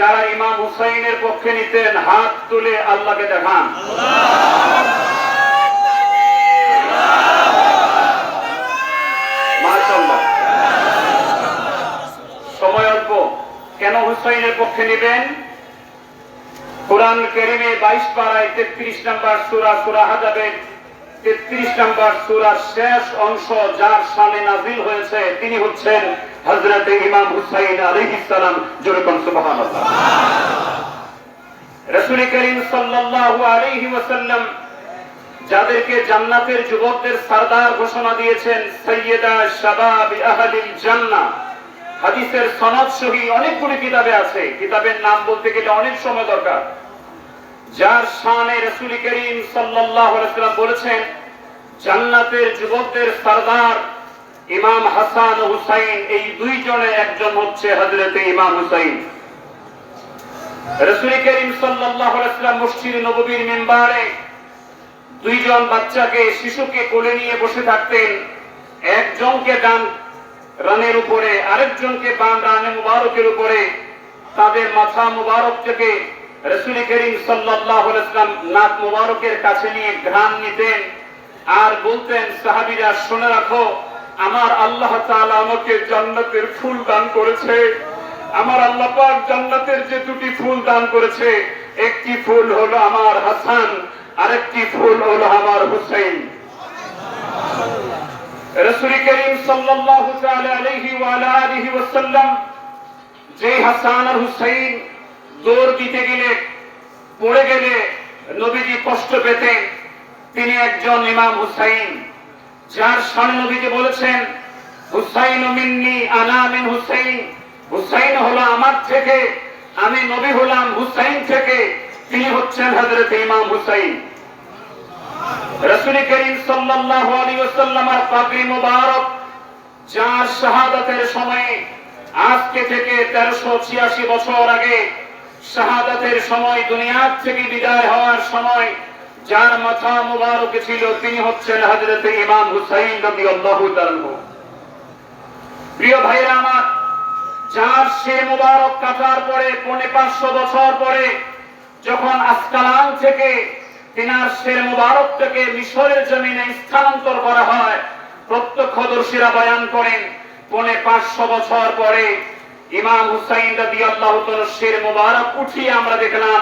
যারা ইমাম হুসাইনের পক্ষে নিতেন, হাত তুলে আল্লাহকে দেখান। সময় অল্প। কেন হুসাইনের পক্ষে নেবেন? কোরআন কেরিমে বাইশ পাড়ায় তেত্রিশ নম্বর সুরা সুরা হাজাবের তেত্রিশ নম্বর সুরার শেষ অংশ যার সামনে নাজিল হয়েছে, তিনি হচ্ছেন হজরত ইমাম হুসাইন আলাইহিস সালাম যেরকম সুবহানাল্লাহ। রাসূল করিম সাল্লাল্লাহু আলাইহি ওয়াসাল্লাম যাদেরকে জান্নাতের যুবকদের সরদার ঘোষণা দিয়েছেন সৈয়দা শাবাব আহলিল জান্নাহ। হাদিসের সনদ সহি অনেকগুলি কিতাবে আছে। কিতাবের নাম বলতে গেলে অনেক সময় দরকার। যার শানে রাসূল করিম ওয়াসাল্লাম বলেছেন, জান্নাতের যুবকদের সরদার ইমাম হাসান হুসাইন, এই দুইজনে একজন হচ্ছে হযরত ইমাম হুসাইন। রাসূল করিম ওয়াসাল্লাম মসজিদ নববীর মিম্বারে দুইজন বাচ্চাকে, শিশুকে কোলে নিয়ে বসে থাকতেন। একজনকে ডান রানের উপরে, আরেকজনকে বাম রানে মুবারকের উপরে। তাদের মাথা মুবারক থেকে রসুল করিম সাল্লাল্লাহু আলাইহি ওয়াসাল্লাম নাক মুবারকের কাছে নিয়ে ঘ্রাণ নিতেন। আর বলতেন, সাহাবীরা, শুনে রাখো আমার আল্লাহ তাআলা আমাকে জান্নাতের ফুল দান করেছে। আমার আল্লাহ পাক জান্নাতের যে দুটি ফুল দান করেছে, একটি ফুল হলো আমার হাসান, আরেকটি ফুল হলো আমার হুসাইন। রসুল করিম সাল্লাল্লাহু আলাইহি ওয়া আলিহি ওয়াসাল্লাম যে হাসান আর হুসাইন দৌড় দিতে গেলে, পড়ে গেলে নবীজি কষ্ট পেতেন। তিনি একজন ইমাম হুসাইন। যার নবীজি বলেছেন, হুসাইন মিন্নি আনা মিন হুসাইন। হুসাইন হলো আমার থেকে, আমি নবী হলাম হুসাইন থেকে। তিনি হচ্ছেন হযরত ইমাম হুসাইন। রসুল করিম সাল্লাল্লাহু আলাইহি ওয়াসাল্লামের পাগড়ি মুবারক, যার শাহাদাতের সময়ে, আজকে থেকে তেরোশো ছিয়াশি বছর আগে, শাহাদাতের সময়, দুনিয়ার থেকে বিদায় হওয়ার সময় যার মাথা মুবারক ছিল তিনি হচ্ছেন হযরত ইমাম হুসাইন রাদিয়াল্লাহু তাআলা প্রিয় ভাইরা আমার, যার সে মুবারক কাটার পরে, পৌনে পাঁচশো বছর পরে, যখন আসকালান থেকে তিনার শের মুবারক থেকে মিশরের জমিনে স্থানান্তর করা হয়, প্রত্যক্ষদর্শীরা বয়ান করেন, পৌনে পাঁচশো বছর পরে ইমাম হুসাইন রাদি আল্লাহ শের মুবারক উঠিয়ে আমরা দেখলাম,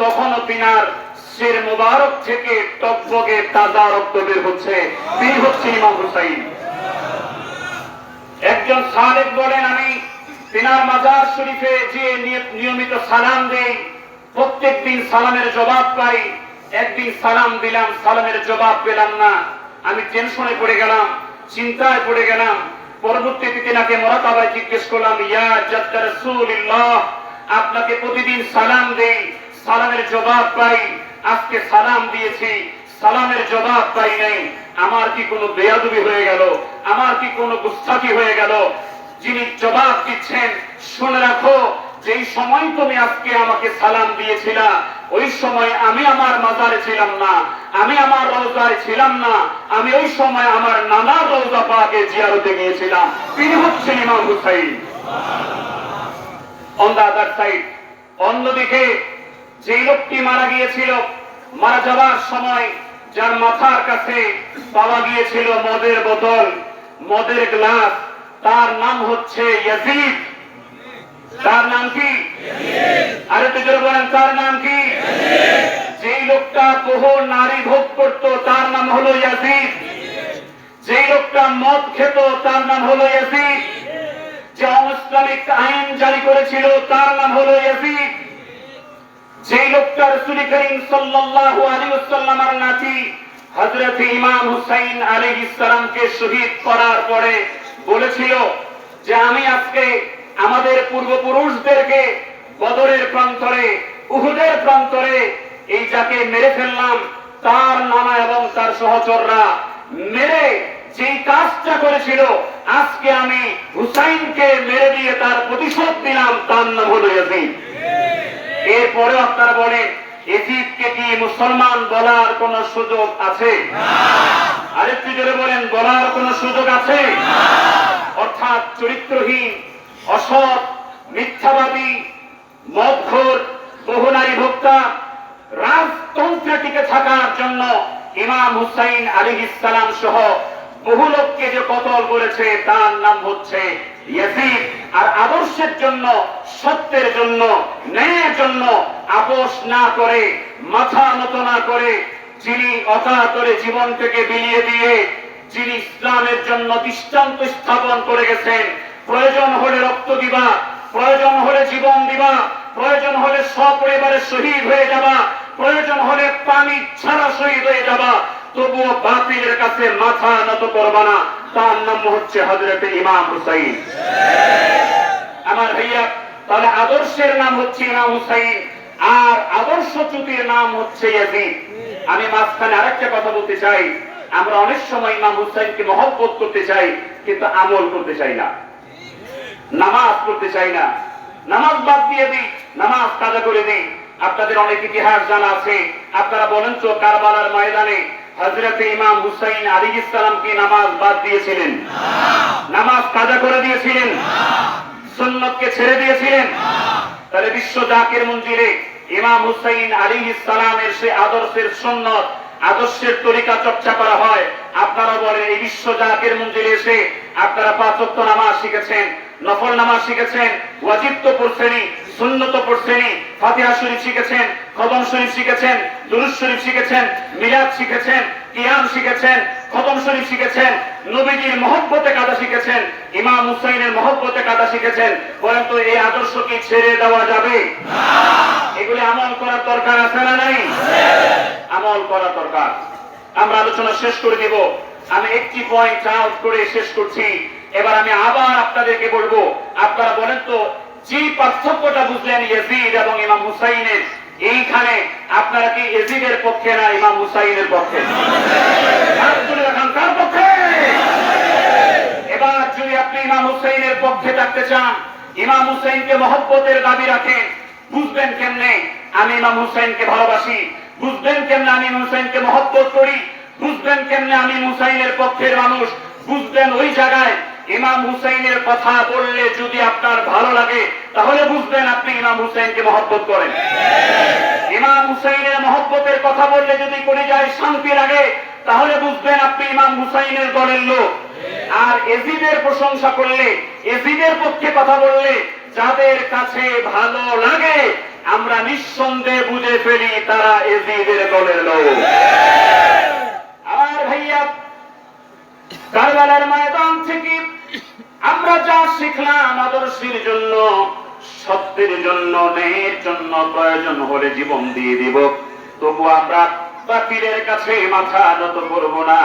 তখনও তিনার শের মুবারক থেকে টকবগে তাজা রক্ত বের হচ্ছে। তিনি হচ্ছেন ইমাম হুসাইন। একজন সালেক বলেন, আমি তিনার মাজার শরীফে যে নিয়মিত সালাম দেই প্রত্যেক দিন সালামের জবাব পাই, একদিন সালাম দিলাম, সালামের জবাব পেলাম না। আমি টেনশনে পড়ে গেলাম, চিন্তায় পড়ে গেলাম। পরবর্তীতে তিনাকে মরাতাবায় জিজ্ঞেস করলাম, ইয়া জাদ্দা রাসূলুল্লাহ, আপনাকে প্রতিদিন সালাম দেই, সালামের জবাব পাই আজকে সালাম দিয়েছি, সালামের জবাব পাই নাই। আমার কি কোনো বেয়াদবি হয়ে গেল? আমার কি কোনো গুস্তাকি হয়ে গেল? যিনি জবাব দিচ্ছেন, শুনে রাখো, যেই সময় তুমি আজকে আমাকে সালাম দিয়েছিলা, ওই সময় আমি আমার মাজারে ছিলাম না, আমি আমার রোজায় ছিলাম না, আমি ওই সময় আমার নানার রোজা পাকে জিয়ারতে গিয়েছিলাম। তিনি হচ্ছেন Imam Husain. On the other side অন্যদিকে যেই লোকটি মারা গিয়েছিল মারা যাওয়ার সময় যার মাথার কাছে পাওয়া গিয়েছিল মদের বোতল মদের গ্লাস তার নাম হচ্ছে ইয়াজিদ। তার নাম কি? আরে তো জোরে বলেন তার নাম কি? যেই লোকটা বহু নারী ভোগ করত তার নাম হলো ইয়াজিদ। যেই লোকটা মদ খেত তার নাম হলো ইয়াজিদ। যে অনইসলামিক আইন জারি করেছিল তার নাম হলো ইয়াজিদ। যে লোকটা রাসূল করিম সাল্লাল্লাহু আলাইহি ওয়াসাল্লামের নাতি হযরত ইমাম হুসাইন আলাইহিস সালামকে শহীদ করার পরে বলেছিল যে আমি আজকে আমাদের পূর্বপুরুষদেরকে বদরের প্রান্তরে, উহুদের প্রান্তরে এই যাকে মেরে ফেললাম, তার নামা এবং তার সহচররা মেরে যেই কাজটা করেছিল, আজকে আমি হুসাইনকে মেরে দিয়ে তার প্রতিশোধ দিলাম তার নাম হলো ইয়াজিদ। এরপরে আপনারা বলেন এজিদকে কি মুসলমান বলার কোন সুযোগ আছে? আরেকটু জোরে বলেন বলার কোন সুযোগ আছে? অর্থাৎ চরিত্রহীন অসৎ মিথ্যাবাদী মদ অধিবক্তা রাজতন্ত্রে টিকে থাকার জন্য ইমাম হুসাইন আলী ইসালাম সহ বহু লোককে যে কতল করেছে তার নাম হচ্ছে আর আদর্শের জন্য, সত্যের জন্য, ন্যায়ের জন্য আপোষ না করে, মাথা নত না করে, যিনি অকাতরে জীবন থেকে বিলিয়ে দিয়ে যিনি ইসলামের জন্য দৃষ্টান্ত স্থাপন করে গেছেন, প্রয়োজন হলে রক্ত দিবা, প্রয়োজন হলে জীবন দিবা, প্রয়োজন হলে সপরিবারে শহীদ হয়ে যাবা, প্রয়োজন হলে পানি ছাড়া শহীদ হয়ে যাবা, তবুও বাতিলের কাছে মাথা নত করবা না। তার নাম হচ্ছে হজরত ইমাম হুসাইন। আমার ভাইয়া, তাহলে আদর্শের নাম হচ্ছে ইমাম হুসাইন, আর আদর্শ চ্যুতির নাম হচ্ছে আমি মাঝখানে আরেকটা কথা বলতে চাই, আমরা অনেক সময় ইমাম হুসাইনকে মহব্বত করতে চাই, কিন্তু আমল করতে চাই না। নামাজ পড়তে চাই না। নামাজ বাদ দিয়ে দিই, নামাজ কাজা করে দিই। আপনাদের অনেক ইতিহাস জানা আছে। আপনারা বলেন তো কারবালার ময়দানে হজরত ইমাম হুসাইন আলী ইসলামকে নামাজ বাদ দিয়েছিলেন। নামাজ কাজা করে দিয়েছিলেন। সুন্নতকে ছেড়ে দিয়েছিলেন। তাহলে বিশ্ব জাকের মঞ্জিরে ইমাম হুসাইন আলী ইসলামের সে আদর্শের সুন্নত, আদর্শের তরিকা চর্চা করা হয়। আপনারা বলেন, এই বিশ্ব জাকের মঞ্জিরে এসে আপনারা পাঁচ ওয়াক্ত নামাজ শিখেছেন, নফল নামাজ শিখেছেন, ওয়াজিব তো পড়ছেনই। সুন্নত পড়ছেনই ফাতিহা শরীফ শিখেছেন, খতম শরীফ শিখেছেন, দুরুদ শরীফ শিখেছেন, মিলাদ শিখেছেন, কিয়াম শিখেছেন, খতম শরীফ শিখেছেন, নবীজির মহব্বতে কাদা শিখেছেন, ইমাম হুসাইনের মহব্বতে কাদা শিখেছেন। বলেন তো, এই আদর্শ কি ছেড়ে দেওয়া যাবে? এগুলি আমল করার দরকার আছে না নাই? আমল করা দরকার। আমরা আলোচনা শেষ করে দিব আমি একটি পয়েন্ট আউট করে শেষ করছি। এবার আমি আবার আপনাদেরকে বলব। আপনারা বলেন তো যে পার্থক্যটা বুঝলেন ইয়াজিদ এবং ইমাম হুসাইনের, এইখানে আপনারা কি ইয়াজিদের পক্ষে না ইমাম হুসাইনের পক্ষে? পক্ষে? এবার যদি আপনি ইমাম হুসাইনের পক্ষে থাকতে চান, ইমাম হুসাইনকে মহব্বতের দাবি রাখেন, বুঝবেন কেমনে? আমি ইমাম হুসাইনকে ভালোবাসি, বুঝবেন কেমনে আমি হুসাইনকে মহব্বত করি, বুঝবেন কেমনে আমি হুসাইনের পক্ষের মানুষ, বুঝবেন ওই জায়গায় ইমাম হুসাইনের কথা বললে যদি আপনার ভালো লাগে, তাহলে বুঝবেন আপনি ইমাম হুসাইনকে মহব্বত করেন। ইমাম হুসাইনের মহব্বতের কথা বললে যদি করে যায় শান্তি লাগে, তাহলে বুঝবেন আপনি ইমাম হুসাইনের দলের লোক। আর এজিদের প্রশংসা করলে, এজিদের পক্ষে কথা বললে, যাদের কাছে ভালো লাগে, আমরা নিঃসন্দেহে বুঝে ফেলি তারা এজিদের দলের লোক। আর ভাইয়া, কারবালার ময়দান থেকে আমরা যা শিখলাম আদর্শের জন্য, সত্যের জন্য, ন্যায়ের জন্য, প্রয়োজন হলে জীবন দিয়ে দিব। তবু আমরা বাতিলের কাছে মাথা নত করব না।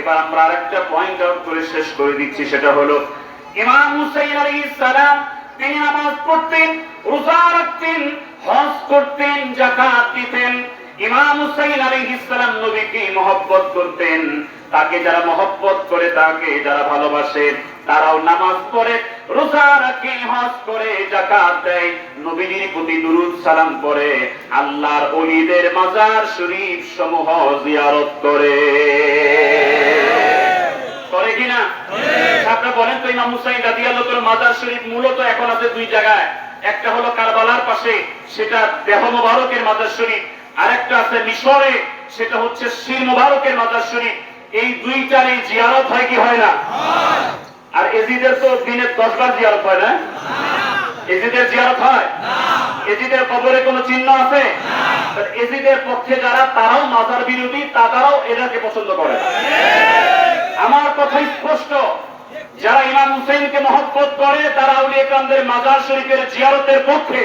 এবার আমরা আরেকটা পয়েন্ট আউট করে শেষ করে দিচ্ছি, সেটা হলো, ইমাম হুসাইন আলাইহিস সালাম, তিনি নামাজ পড়তেন, রোজা রাখতেন, হজ করতেন, যাকাত দিতেন। ইমাম হুসাইন আলাইহিস সালাম নবীকে মহব্বত করতেন। তাকে যারা মহব্বত করে, তাকে যারা ভালোবাসে তারাও নামাজ পড়ে রোজা রাখে হজ করে যাকাত দেয় নবীজির প্রতি দুরুদ সালাম করে আল্লাহর ওলিদের মাজার শরীফ সমূহ জিয়ারত করে। করে কিনা আপনারা বলেন তো ইমাম হুসাইন রাদিয়াল্লাহু মাজার শরীফ মূলত এখন আছে দুই জায়গায়। একটা হলো কারবালার পাশে সেটা দেহ মোবারকের মাজার শরীফ। আরেকটা আছে মিশরে সেটা হচ্ছে শির মোবারকের মাজার শরীফ। এই দুইটারই জিয়ারত হয় কি হয় না? আর এজিদের তো দিনে দশ বার জিয়ারত হয় না? এজিদের জিয়ারত হয়? এজিদের কবরে কোনো চিহ্ন আছে? এজিদের পক্ষে যারা, তারাও মাজার বিরোধী, তারাও এটাকে পছন্দ করে আমার কথা স্পষ্ট। যারা ইমাম হুসেনকে মহব্বত করে, তারা উলিয়া কামদের মাজার শরীফের জিয়ারতের পক্ষে।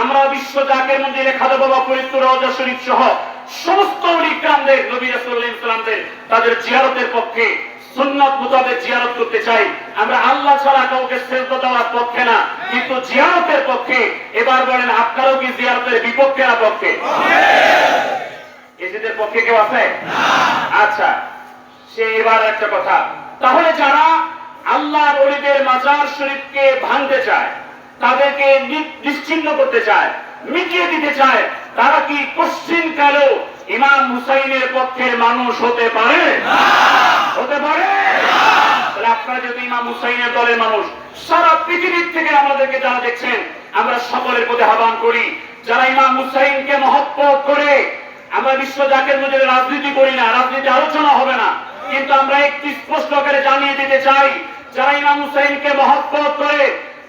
আমরা বিশ্ব জাকের মন্দিরে খাদা বাবা ফরিদপুর রওজা শরীফ সহ সমস্ত উলিকামদের নবী রাসূলুল্লাহ ইসলামদের তাদের জিয়ারতের পক্ষে সুন্নাত মোতাবেক জিয়ারত করতে চাই। আমরা আল্লাহ ছাড়া কাউকে শ্রেষ্ঠ দেওয়ার পক্ষে না, কিন্তু জিয়ারতের পক্ষে। এবার বলেন, আপনারাও কি জিয়ারতের বিপক্ষে না পক্ষে? এদের পক্ষে কেউ আছে? আচ্ছা সে এবার একটা কথা। তাহলে যারা আল্লাহর ওলিদের মাজার শরীফকে ভাঙতে চায়, তাদেরকে নি- নিশ্চিহ্ন করতে চায়, মিটিয়ে দিতে চায়, তারা কি কোশ্চিন কালেও ইমাম হুসাইনের পক্ষের মানুষ হতে পারে? হতে পারে? তাহলে আপনারা যদি ইমাম হুসাইনের দলের মানুষ, সারা পৃথিবীর থেকে আমাদেরকে যারা দেখছেন, আমরা সকলের প্রতি আহ্বান করি, যারা ইমাম হুসাইনকে মহব্বত করে, আমরা বিশ্ব জাকের মধ্যে রাজনীতি করি না, রাজনীতি আলোচনা হবে না, কিন্তু আমরা একটি স্পষ্ট করে জানিয়ে দিতে চাই, যারা ইমাম হুসাইনকে মহব্বত করে,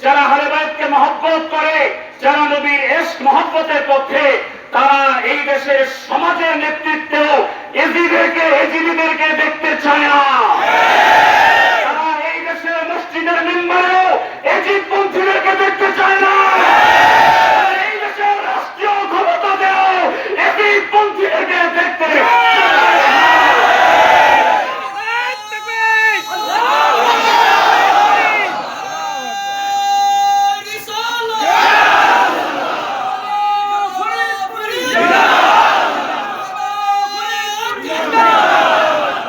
যারা হালেবায়তকে মহব্বত করে, যারা নবীর এশক মহব্বতের পক্ষে, তারা এই দেশের সমাজের নেতৃত্বেও এজিদেরকে এজিদিদেরকে দেখতে চায় না তারা এই দেশের মসজিদের মেম্বারেও এজিদ পন্থীদেরকে দেখতে চায় না তারা এই দেশের রাষ্ট্রীয় ক্ষমতাতেও এজিদ পন্থীদেরকে দেখতে চায় না।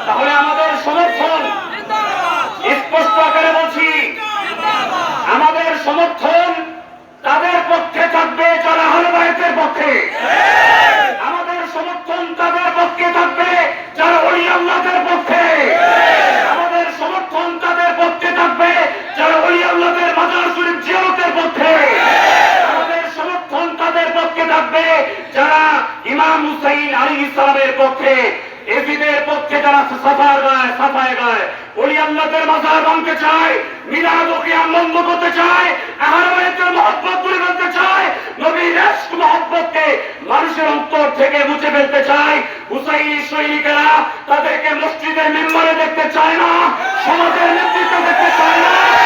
তাহলে আমাদের সমর্থন স্পষ্ট আকারে বলছি আমাদের সমর্থন তাদের পক্ষে থাকবে, যারা হালবায়তের পক্ষে। আমাদের সমর্থন তাদের পক্ষে থাকবে, যারা ওই আল্লাহদের পক্ষে। আমাদের সমর্থন তাদের পক্ষে থাকবে, যারা ওই আল্লাহদের মাজার শরীফ জিয়ারতের পক্ষে। আমাদের সমর্থন তাদের পক্ষে থাকবে, যারা ইমাম হুসাইন আলী ইসলামের পক্ষে। এজিদের পক্ষে যারা সাফার গায়, সাফায় গায় আল্লাহদের মাজার ভাঙতে চায়, মিলাদ ও কিয়াম বন্ধ করতে চায় আহরবায়তের মহব্বত তুলে ফেলতে চায়, নবীর ইশক মহব্বতকে মানুষের অন্তর থেকে মুছে ফেলতে চায়, হুসাইনি সৈনিকেরা তাদেরকে মসজিদের মেম্বারে দেখতে চায় না, সমাজের নেতৃত্ব দেখতে চায় না।